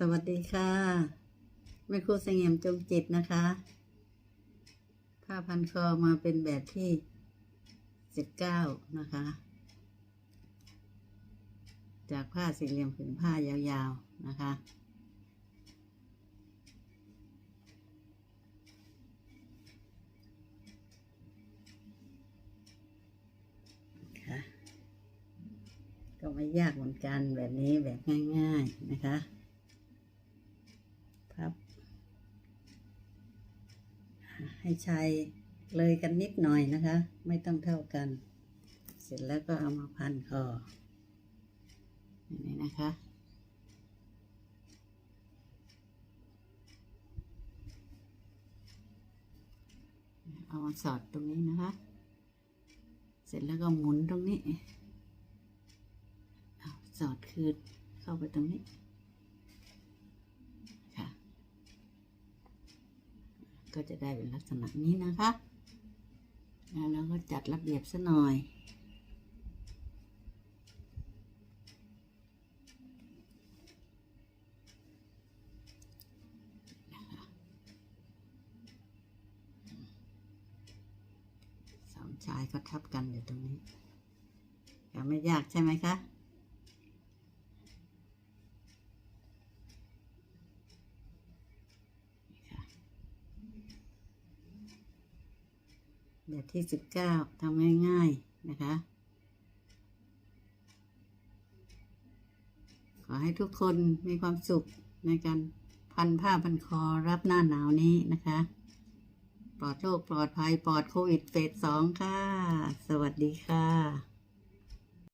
สวัสดีค่ะแม่ครูเสงี่ยมจงจิตนะคะ ผ้าพันคอมาเป็นแบบที่สิบเก้านะคะ จากผ้าสี่เหลี่ยมผืนผ้ายาวๆนะคะค่ะก็ไม่ยากเหมือนกันแบบนี้แบบง่าย ๆ นะคะ ให้ชายเลยกันนิดหน่อยนะคะ ไม่ต้องเท่ากัน เสร็จแล้วก็เอามาพันคออย่างนี้นะคะ เอามาสอดตรงนี้นะคะ เสร็จแล้วก็หมุนตรงนี้สอดคืนเข้าไปตรงนี้ ค่ะ ก็จะได้เป็นลักษณะนี้นะคะ แล้วเราก็จัดระเบียบซะหน่อย สองชายก็ทับกันอยู่ตรงนี้ก็ไม่ยากใช่ไหมคะ แบบที่สิบเก้าทำง่ายๆนะคะ ขอให้ทุกคนมีความสุขในการพันผ้าพันคอรับหน้าหนาวนี้นะคะ ปลอดโรคปลอดภัยปลอดโควิดเฟสสองค่ะ สวัสดีค่ะ